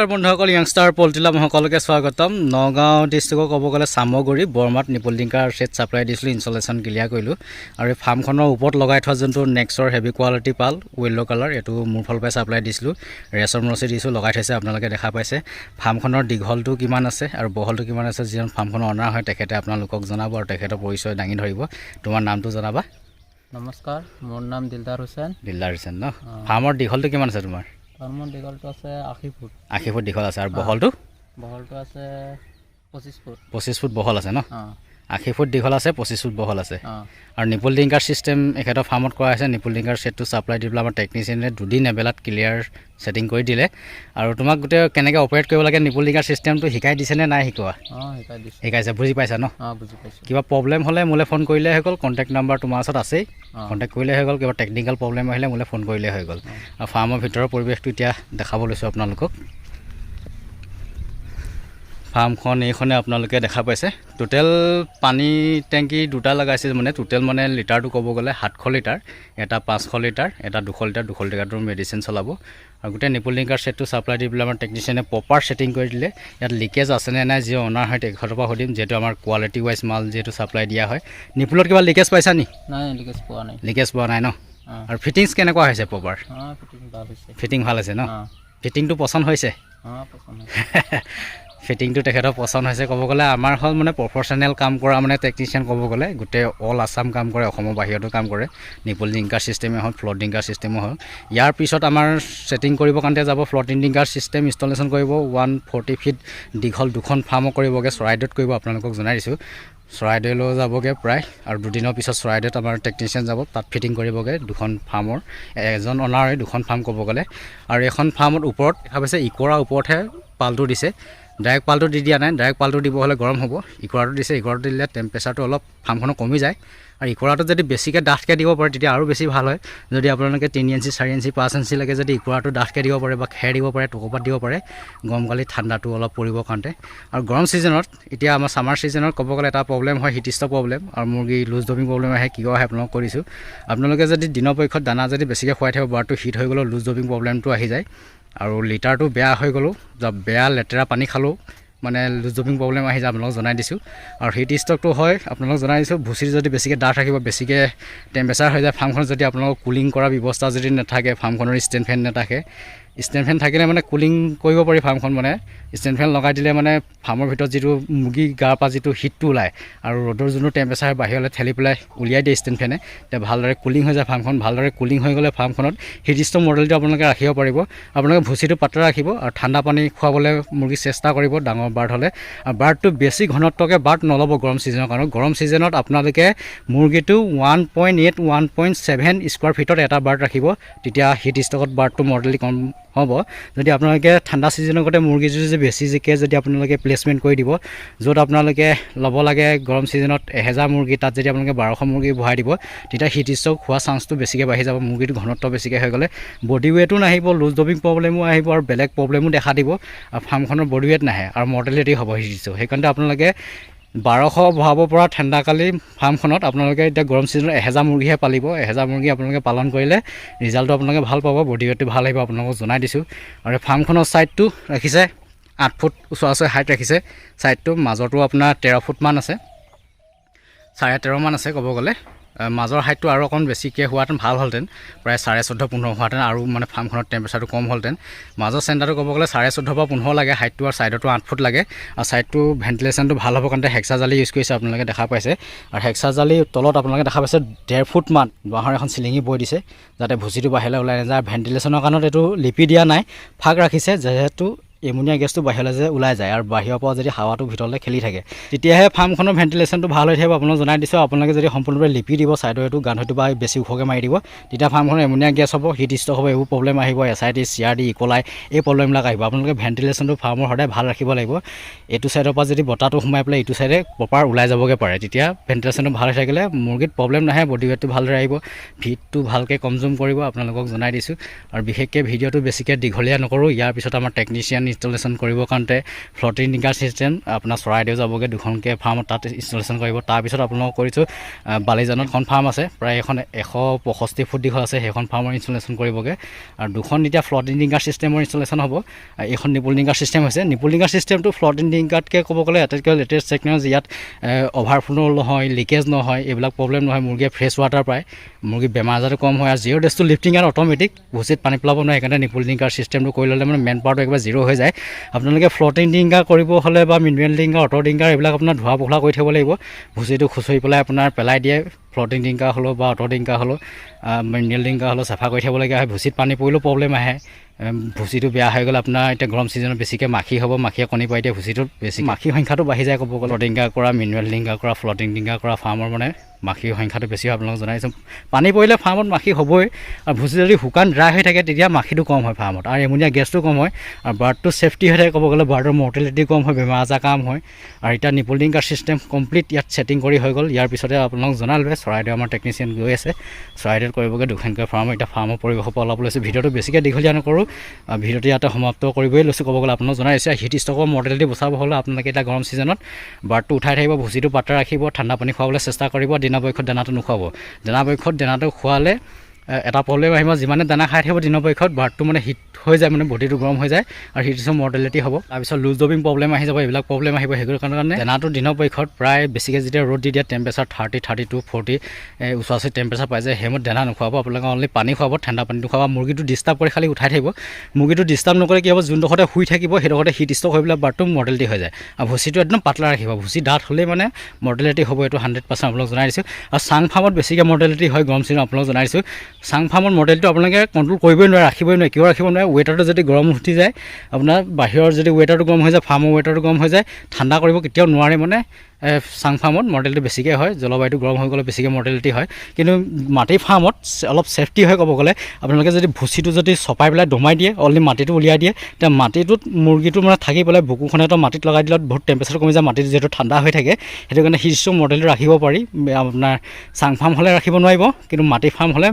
নমস্কাৰ বন্ধুসকল য়াংষ্টাৰ পল্টিলাম সকলোকে স্বাগতম। নগাঁও ডিষ্ট্ৰিক্টৰ ক'ব গ'লে চামগুৰি বৰমাত নিপল টিংকাৰ ছেট ছাপ্লাই দিছিলোঁ ইনষ্টলেশ্যন ক্লিয়াৰ কৰিলোঁ। আৰু এই ফাৰ্মখনৰ ওপৰত লগাই থোৱা যোনটো নেক্সৰ হেভি কোৱালিটি পাল ৱেল্ল' কালাৰ এইটো মোৰ ফালৰ পৰাই ছাপ্লাই দিছিলোঁ। ৰেচম ৰচি দিছোঁ লগাই থৈছে আপোনালোকে দেখা পাইছে। ফাৰ্মখনৰ দীঘলটো কিমান আছে আৰু বহলটো কিমান আছে যিজন ফাৰ্মখনৰ অনাৰ হয় তেখেতে আপোনালোকক জনাব আৰু তেখেতৰ পৰিচয় দাঙি ধৰিব। তোমাৰ নামটো জনাবা। নমস্কাৰ মোৰ নাম দিলদাৰ হুছেইন দিলদাৰ হুছেইন ন? ফাৰ্মৰ দীঘলটো কিমান আছে তোমাৰ? ফাৰ্মৰ দীঘলটো আছে আশী ফুট। আশী ফুট দীঘল আছে। আৰু বহলটো? বহলটো আছে পঁচিছ ফুট। পঁচিছ ফুট বহল আছে ন? আশী ফুট দীঘল আছে পঁচিছ ফুট বহল আছে। আৰু নিপুল ডিংকাৰ ছিষ্টেম এখেতৰ ফাৰ্মত কৰা হৈছে। নিপুল ডিংকাৰ ছেটটো ছাপ্লাই দি পেলাই আমাৰ টেকনিচিয়ানে দুদিন এবেলাত ক্লিয়াৰ ছেটিং কৰি দিলে। আৰু তোমাক গোটেই কেনেকৈ অপাৰেট কৰিব লাগে নিপুল ডিংকাৰ ছিষ্টেমটো শিকাই দিছেনে নাই শিকোৱা? শিকাইছে বুজি পাইছা ন? কিবা প্ৰব্লেম হ'লে মোলৈ ফোন কৰিলে হৈ গ'ল কণ্টেক্ট নাম্বাৰ তোমাৰ ওচৰত আছেই। কণ্টেক্ট কৰিলে হৈ গ'ল কিবা টেকনিকেল প্ৰব্লেম আহিলে মোলৈ ফোন কৰিলে হৈ গ'ল। আৰু ফাৰ্মৰ ভিতৰৰ পৰিৱেশটো এতিয়া দেখাব লৈছোঁ আপোনালোকক। ফাৰ্মখন এইখনে আপোনালোকে দেখা পাইছে। টোটেল পানী টেংকি দুটা লগাইছে মানে টোটেল মানে লিটাৰটো ক'ব গ'লে সাতশ লিটাৰ এটা পাঁচশো লিটাৰ এটা দুশ লিটাৰ দুশ লিটাৰটোৰ মেডিচিন চলাব। আৰু গোটেই নিপুল লিংকাৰ ছেটটো ছাপ্লাই দি পেলাই আমাৰ টেকনিচিয়ানে প্ৰপাৰ ছেটিং কৰি দিলে। ইয়াত লিকেজ আছেনে নাই যি অনাৰ হয় তেখেতৰ পৰা সুধিম যিহেতু আমাৰ কোৱালিটি ৱাইজ মাল যিহেতু ছাপ্লাই দিয়া হয়। নিপুলত কিবা লিকেজ পাইছা নি? নাই লিকেজ পোৱা নাই। লিকেজ পোৱা নাই ন? আৰু ফিটিংছ কেনেকুৱা হৈছে প্ৰপাৰ ফিটিং ভালো হৈছে। ন? ফিটিংটো পচন্দ হৈছে। ফিটিংটো তেখেতৰ পচন্দ হৈছে। ক'ব গ'লে আমাৰ হ'ল মানে প্ৰফেশ্যনেল কাম কৰা মানে টেকনিচিয়ান ক'ব গ'লে, গোটেই অল আছাম কাম কৰে, অসমৰ বাহিৰতো কাম কৰে। নিপুল ডিংকাৰ ছিষ্টেমেই হওক ফ্ল'ট ডিংকাৰ ছিষ্টেমো হওক ইয়াৰ পিছত আমাৰ ছেটিং কৰিবৰ কাৰণে যাব ফ্ল'টিং ডিংকাৰ ছিষ্টেম ইনষ্টলেশ্যন কৰিব ওৱান ফৰ্টি ফিট দীঘল দুখন ফাৰ্মো কৰিবগৈ, চৰাইদেউত কৰিব, আপোনালোকক জনাই দিছোঁ। চৰাইদেউলৈ যাবগৈ প্ৰায়, আৰু দুদিনৰ পিছত চৰাইদেউত আমাৰ টেকনিচিয়ান যাব, তাত ফিটিং কৰিবগৈ দুখন ফাৰ্মৰ এজন অনাৰে দুখন ফাৰ্ম ক'ব গ'লে। আৰু এখন ফাৰ্মত ওপৰত দেখা পাইছে ইকৰাৰ ওপৰতহে পালটো দিছে। ডাইৰেক্ট পালটো দি দিয়া নাই, ডাইৰেক্ট পালটো দিব হ'লে গৰম হ'ব। ইকৰাটো দিছে, ইকৰাটো দিলে টেম্পাৰেচাৰটো অলপ ফাৰ্মখনৰ কমি যায়। আৰু ইকৰাটো যদি বেছিকৈ ডাঠকৈ দিব পাৰে, তেতিয়া আৰু বেছি ভালো হয়। যদি আপোনালোকে তিনি ইঞ্চি চাৰি ইঞ্চি পাঁচ ইঞ্চি লাগে যদি ইকৰাটো ডাঠকৈ দিব পাৰে বা খেৰ দিব পাৰে, টকোপাত দিব পাৰে গৰমকালি ঠাণ্ডাটো অলপ পৰিবৰ কাৰণে আৰু গৰম ছিজনত এতিয়া আমাৰ ছামাৰ ছিজনত ক'ব গ'লে এটা প্ৰব্লেম হয় হিটিষ্ট প্ৰব্লেম আৰু মুৰ্গী লুজ ডমিং প্ৰব্লেম আহে কিয় আহে আপোনালোকক কৈ দিছোঁ। আপোনালোকে যদি দিনৰ পক্ষত দানা যদি বেছিকৈ খুৱাই থাকিব বাৰটো হিট হৈ গ'লেও লুজ ডমিং প্ৰব্লেমটো আহি যায়। আৰু লিটাৰটো বেয়া হৈ গ'লোঁ। বেয়া লেতেৰা পানী খালেও মানে লুজ প্ৰব্লেম আহি যায়, আপোনালোকক জনাই দিছোঁ। আৰু হিট ষ্টকটো হয়, আপোনালোকক জনাই দিছোঁ, ভুচিৰ যদি বেছিকৈ ডাঠ ৰাখিব বেছিকৈ টেম্পেচাৰ হৈ যায়, ফাৰ্মখনত যদি আপোনালোকৰ কুলিং কৰা ব্যৱস্থা যদি নাথাকে, ফাৰ্মখনৰ ষ্টেণ্ড ফেন নাথাকে ষ্টেণ্ড ফেন থাকিলে মানে কুলিং কৰিব পাৰি ফাৰ্মখন মানে। ষ্টেণ্ড ফেন লগাই দিলে মানে ফাৰ্মৰ ভিতৰত যিটো মুৰ্গী গাৰ পৰা যিটো হিটটো ওলায় আৰু ৰ'দৰ যোনটো টেম্পাৰেচাৰ বাহিৰলৈ ঠেলি পেলাই উলিয়াই দিয়ে ষ্টেণ্ড ফেনে তেতিয়া ভালদৰে কুলিং হৈ যায় ফাৰ্মখন ভালদৰে কুলিং হৈ গ'লে ফাৰ্মখনত হিটিষ্ট মডেলটো আপোনালোকে ৰাখিব পাৰিব। আপোনালোকে ভুচিটো পাতলা ৰাখিব আৰু ঠাণ্ডা পানী খুৱাবলৈ মুৰ্গী চেষ্টা কৰিব ডাঙৰ বাৰ্ড হ'লে। আৰু বাৰ্ডটো বেছি ঘনত্বকৈ বাৰ্ড নল'ব গৰম ছিজনৰ কাৰণে। গৰম ছিজনত আপোনালোকে মুৰ্গীটো one point eight one point seven square ফিটত এটা বাৰ্ড ৰাখিব। তেতিয়া হিট ষ্টকত বাৰ্ডটো মডেলি কম হ'ব। যদি আপোনালোকে ঠাণ্ডা ছিজনৰ আগতে মুৰ্গীটো যদি বেছি জিকে, যদি আপোনালোকে প্লেচমেণ্ট কৰি দিব, য'ত আপোনালোকে ল'ব লাগে গৰম ছিজনত এহেজাৰ মুৰ্গী, তাত যদি আপোনালোকে বাৰশ মুৰ্গী বহাই দিব, তেতিয়া হিট ষ্টক হোৱা চান্সটো বেছিকৈ বাঢ়ি যাব মুৰ্গীটো ঘনত্ব বেছিকৈ হৈ গ'লে। বডি ৱেটো নাহিব লুজ ডবিং প্ৰব্লেমো আহিব আৰু বেলেগ প্ৰব্লেমো দেখা দিব। আৰু ফাৰ্মখনৰ বডি ৱেট নাহে আৰু মৰ্টেলিটি হ'ব হিট ষ্টক সেইকাৰণে আপোনালোকে বাৰশ বহাব পৰা ঠাণ্ডাকালি ফাৰ্মখনত আপোনালোকে এতিয়া গৰম ছিজনত এহেজাৰ মুৰ্গীহে পালিব। এহেজাৰ মুৰ্গী আপোনালোকে পালন কৰিলে ৰিজাল্টটো আপোনালোকে ভাল পাব বডি ৱেটটো ভাল আহিব আপোনালোকক জনাই দিছোঁ। আৰু ফাৰ্মখনৰ ছাইডটো ৰাখিছে আঠ ফুট ওচৰা ওচৰি হাইট ৰাখিছে। ছাইডটো মাজৰটো আপোনাৰ তেৰ ফুটমান আছে। চাৰে তেৰমান আছে ক'ব গ'লে। মাজৰ হাইটটো আৰু অকণ বেছিকৈ হোৱাহেঁতেন ভাল হ'লহেঁতেন। প্ৰায় চাৰে চৈধ্য পোন্ধৰ হোৱাহেঁতেন আৰু মানে ফাৰ্মখনত টেম্পাৰেচাৰটো কম হ'লহেঁতেন। মাজৰ চেণ্টাৰটো ক'ব গ'লে চাৰে চৈধ্য পৰা পোন্ধৰ লাগে হাইটটো আৰু ছাইডতো আঠ ফুট লাগে। আৰু ছাইডটো ভেণ্টিলেশ্যনটো ভাল হ'ব কাৰণে হেক্সা জালি ইউজ কৰিছে আপোনালোকে দেখা পাইছে। আৰু হেক্সা জালি তলত আপোনালোকে দেখা পাইছে ডেৰ ফুটমান বাঁহৰ এখন চিলিঙি বৈ দিছে যাতে ভুচিটো বাহিৰলৈ ওলাই নাযায়। ভেণ্টিলেশ্যনৰ কাৰণত এইটো লিপি দিয়া নাই। ফাঁক ৰাখিছে যিহেতু এমনিয়া গেছটো বাহিৰলৈ যে ওলাই যায় আৰু বাহিৰৰ পৰা যদি হাৱাটো ভিতৰলৈ খেলি থাকে, তেতিয়াহে ফাৰ্মখনৰ ভেণ্টিলেশ্যনটো ভালো হৈ থাকিব। আপোনাক জনাই দিছোঁ, আপোনালোকে যদি সম্পূৰ্ণৰূপে লিপি দিব ছাইডৰ এইটো গান্ধৈটো বা বেছি ওখকৈ মাৰি দিব, তেতিয়া ফাৰ্মখনৰ এমনিয়া গেছ হ'ব, হিট ষ্টক হ'ব, এইবোৰ প্ৰব্লেম আহিব, S I T, C R D, ইকলাই, এই প্ৰব্লেমবিলাক আহিব। আপোনালোকে ভেণ্টিলেশ্যনটো ফাৰ্মৰ সদায় ভালো ৰাখিব লাগিব। এইটো ছাইডৰ পৰা যদি বতাহটো সোমাই পেলাই ইটো ছাইডে প্ৰপাৰ ওলাই যাবগৈ পাৰে, তেতিয়া ভেণ্টিলেশ্যনটো ভালো হৈ থাকিলে মুৰ্গীত প্ৰব্লেম নাহে বডি ৱেটটো ভালদৰে আহিব, ভিটটো ভালকৈ কনজিউম কৰিব, আপোনালোকক জনাই দিছোঁ। আৰু বিশেষকৈ ভিডিঅ'টো বেছিকৈ দীঘলীয়া নকৰোঁ, ইয়াৰ পিছত আমাৰ টেকনিচিয়ান ইনষ্টলেশ্যন কৰিবৰ কাৰণতে ফ্লটিং ডিংকাৰ ছিষ্টেম আপোনাৰ চৰাইদেউ যাবগৈ, দুখনকৈ ফাৰ্ম তাত ইনষ্টলেশ্যন কৰিব। তাৰপিছত আপোনালোকক কৰিছোঁ বালিজানত এখন ফাৰ্ম আছে, প্ৰায় এখন এশ পঁয়ষষ্ঠি ফুট দীঘল আছে, সেইখন ফাৰ্মৰ ইনষ্টলেশ্যন কৰিবগৈ। আৰু দুখন এতিয়া ফ্লটিং ডিংকাৰ ছিষ্টেমৰ ইনষ্টলেশ্যন হ'ব। এইখন নিপুল ডিংকাৰ ছিষ্টেম হৈছে। নিপুল ডিংকাৰ ছিষ্টেমটো ফ্লটিং ডিংকাৰতকৈ ক'ব গ'লে আটাইতকৈ লেটেষ্ট টেকন'লজি ইয়াত অভাৰফ্ল' নহয় লিকেজ নহয়, এইবিলাক প্ৰব্লেম নহয়, মুৰ্গীয়ে ফ্ৰেছ ৱাটাৰ পায়, মুৰ্গী বেমাৰ আজাৰটো কম হয়, আৰু জিৰ' ডেজটো লিফটিং আৰু অট'মেটিক ভুচিত পানী পেলাব নোৱাৰে, সেইকাৰণে নিপুল ডিংকাৰ ছিষ্টেমটো কৰি ল'লে মানে মেন পাৱাৰটো একেবাৰে জিৰ' হৈ যায়। আপোনালোকে ফ্লটিং ডিংকাৰ কৰিব হ'লে বা মিনুৱেল ডিংকাৰ অট' ডিংকাৰ এইবিলাক আপোনাৰ ধোৱা পখলা কৰি থ'ব লাগিব। ভুচিটো খুচৰি পেলাই আপোনাৰ পেলাই দিয়ে। ফ্লটিং ডিংকাৰ হ'লেও বা অট' ডিংকাৰ হ'লেও মিনুৱেল ডিংকাৰ হ'লেও চাফা কৰি থ'বলগীয়া হয় ভুচিত পানী পৰিলেও প্ৰব্লেম আহে। ভুচিটো বেয়া হৈ গ'লে আপোনাৰ এতিয়া গৰম ছিজনত বেছিকৈ মাখি হ'ব মাখিয়ে কণী পাই দিয়ে ভুচিটোত বেছি মাখিৰ সংখ্যাটো বাঢ়ি যায় ক'ব গ'লে। ডিংকাৰ কৰা মিনুৱেল ডিংকাৰ কৰা ফ্লটিং ডিংকাৰ কৰা ফাৰ্মৰ মানে মাখিৰ সংখ্যাটো বেছি হয় আপোনালোকক জনাইছোঁ পানী পৰিলে ফাৰ্মত মাখি হ'বই আৰু ভুচি যদি শুকান ড্ৰাই হৈ থাকে তেতিয়া মাখিটো কম হয় ফাৰ্মত আৰু এমনিয়া গেছটো কম হয় আৰু বাৰ্ডটো ছেফটি হৈ থাকে ক'ব গ'লে বাৰ্ডৰ মৰ্টেলিটি কম হয় বেমাৰ আজাৰ কাম হয়। আৰু এতিয়া নিপুল ডিংকাৰ ছিষ্টেম কমপ্লিট ইয়াত ছেটিং কৰি হৈ গ'ল ইয়াৰ পিছতে আপোনালোকক জনালোৱে চৰাইদেউ আমাৰ টেকনিচিয়ান গৈ আছে। চৰাইদেউত কৰিবগৈ দুখনকৈ ফাৰ্ম এতিয়া ফাৰ্মৰ পৰিৱেশৰ পৰা অলপ লৈছোঁ। ভিডিঅ'টো বেছিকৈ দীঘলীয়া নকৰোঁ। ভিডিঅ'টো ইয়াতে সমাপ্ত কৰিবই লৈছোঁ। ক'ব গ'লে আপোনাক জনাই দিছে হিট ষ্টকৰ মৰ্টেলিটি বচাব হ'লে আপোনালোকে এতিয়া গৰম ছিজনত বাৰ্ডটো উঠাই থাকিব, ভুচিটো পাত্ৰ ৰাখিব, ঠাণ্ডা পানী খুৱাবলৈ চেষ্টা কৰিব দিনাপক্ষত দানাটো নোখুৱাব। দিনাপক্ষত দানাটো খোৱালে এটা প্ৰব্লেম আহিব। যিমানে দানা খাই থাকিব দিনপক্ষত বাৰ্ডটো মানে হিট হৈ যায় মানে বডিটো গৰম হৈ যায় আৰু হিট ষ্টক মৰ্টেলিটি হ'ব। তাৰপিছত লুজ ডবিং প্ৰব্লেম আহি যাব, এইবিলাক প্ৰব্লেম আহিব। সেইটোৰ কাৰণে দানাটো দিনপক্ষত প্ৰায় বেছিকৈ যেতিয়া ৰ'দ দি দিয়ে temperature thirty thirty two forty ওচৰা ওচৰি টেম্পাৰেচাৰ পাই যায়, সেইমত দানা নোখোৱাব। আপোনালোকে অনলি পানী খুৱাব, ঠাণ্ডা পানীটো খুৱাব। মুৰ্গীটো ডিষ্টাৰ্ব কৰি খালি উঠাই থাকিব। মুৰ্গীটো ডিষ্টাৰ্ব নকৰে কি হ'ব, যোনডোখৰতে শুই থাকিব, সেইডোখৰতে হিট ষ্টক হৈ পেলাই বাৰ্ডটো মৰ্টেলিটি হৈ যায়। আৰু ভুচিটো একদম পাতলা ৰাখিব। ভুচি ডাঠ হ'লেই মানে মৰ্টেলিটি হ'ব, এইটো হাণ্ড্ৰেড পাৰ্চেণ্ট আপোনালোক জনাই দিছোঁ। আৰু চাং ফাৰ্মত বেছিকৈ মৰ্টেলিটি হয়, গৰম চিজন, আপোনালোক জনাই দিছোঁ। চাং ফাৰ্মত মডেলটো আপোনালোকে কণ্ট্ৰল কৰিবই নোৱাৰে, ৰাখিবই নোৱাৰে, কিয় ৰাখিব নোৱাৰে ৱেটাৰটো যদি গৰম উঠি যায়, আপোনাৰ বাহিৰৰ যদি ৱেটাৰটো গৰম হৈ যায় ফাৰ্মৰ ৱেটাৰটো গৰম হৈ যায়, ঠাণ্ডা কৰিব কেতিয়াও নোৱাৰে মানে চাং ফাৰ্মত মৰ্টেলিটি বেছিকৈ হয়, জলবায়ুটো গৰম হৈ গ'লে বেছিকৈ মৰ্টেলিটি হয়। কিন্তু মাটি ফাৰ্মত অলপ ছেফটি হয় ক'ব গ'লে। আপোনালোকে যদি ভুচিটো যদি চপাই পেলাই দমাই দিয়ে, অলৰেডি মাটিটো উলিয়াই দিয়ে, তেতিয়া মাটিটোত মুৰ্গীটো মানে থাকি পেলাই বুকুখনেতো মাটিত লগাই দিলত বহুত টেম্পাৰেচাৰ কমি যায়, মাটিটো যিহেতু ঠাণ্ডা হৈ থাকে। সেইটো কাৰণে ষ্টক মৰ্টেলিটি ৰাখিব পাৰি। আপোনাৰ চাং ফাৰ্ম হ'লে ৰাখিব নোৱাৰিব, কিন্তু মাটি ফাৰ্ম হ'লে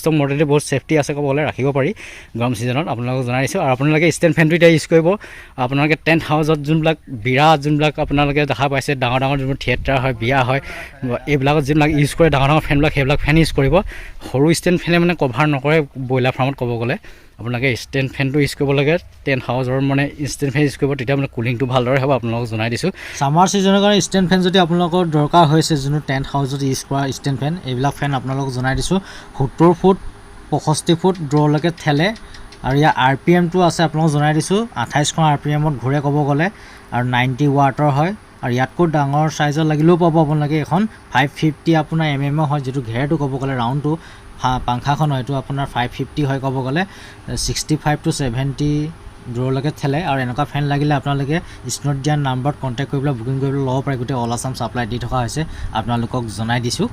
ষ্টক মৰ্টেলিটি বহুত ছেফটি আছে ক'ব গ'লে, ৰাখিব পাৰি। গৰম ছিজনত আপোনালোকক জনাই দিছোঁ। আৰু আপোনালোকে ষ্টেণ্ড ফেনটো এতিয়া ইউজ কৰিব। আপোনালোকে টেণ্ট হাউচত যোনবিলাক বিৰাট যোনবিলাক আপোনালোকে দেখা পাইছে ডাঙৰ ডাঙৰ যোনবোৰ থিয়েটাৰ হয়, বিয়া হয়, এইবিলাকত যিবিলাক ইউজ কৰে, ডাঙৰ ডাঙৰ ফেনবিলাক সেইবিলাক ফেন ইউজ কৰিব। সৰু ষ্টেণ্ড ফেনে মানে কভাৰ নকৰে ব্ৰইলাৰ ফাৰ্মত ক'ব গ'লে। আপোনালোকে ষ্টেণ্ড ফেনটো ইউজ কৰিব লাগে টেণ্ট হাউচৰ মানে ষ্টেণ্ড ফেন ইউজ কৰিব, তেতিয়া মানে কুলিংটো ভালদৰে হ'ব, আপোনালোকক জনাই দিছোঁ। ছামাৰ ছিজনৰ কাৰণে ষ্টেণ্ড ফেন যদি আপোনালোকৰ দৰকাৰ হৈছে, যোনটো টেণ্ট হাউচত ইউজ কৰা ষ্টেণ্ড ফেন এইবিলাক ফেন আপোনালোকক জনাই দিছোঁ। সত্তৰ ফুট, পঁয়ষষ্ঠি ফুট দূৰলৈকে ঠেলে। আৰু ইয়াৰ আৰ পি এমটো আছে, আপোনালোকক জনাই দিছোঁ। আঠাইছশ আৰ পি এমত ঘূৰে ক'ব গ'লে। আৰু নাইণ্টি ৱাটৰ হয়। আৰু ইয়াতকৈ ডাঙৰ ছাইজৰ লাগিলেও পাব আপোনালোকে এখন ফাইভ ফিফটি আপোনাৰ এম এমৰ হয়, যিটো ঘেৰটো ক'ব গ'লে ৰাউণ্ডটো পাংখাখন হয়তো আপোনাৰ ফাইভ ফিফটি হয় ক'ব গ'লে। ছিক্সটি ফাইভ টু ছেভেণ্টি দূৰলৈকে ঠেলে আৰু এনেকুৱা ফেন লাগিলে আপোনালোকে স্ক্ৰীণত দিয়া নাম্বাৰত কণ্টেক্ট কৰি বুকিং কৰিবলৈ ল'ব পাৰে। গোটেই অল আছাম ছাপ্লাই দি থকা হৈছে। আপোনালোকক জনাই দিছোঁ।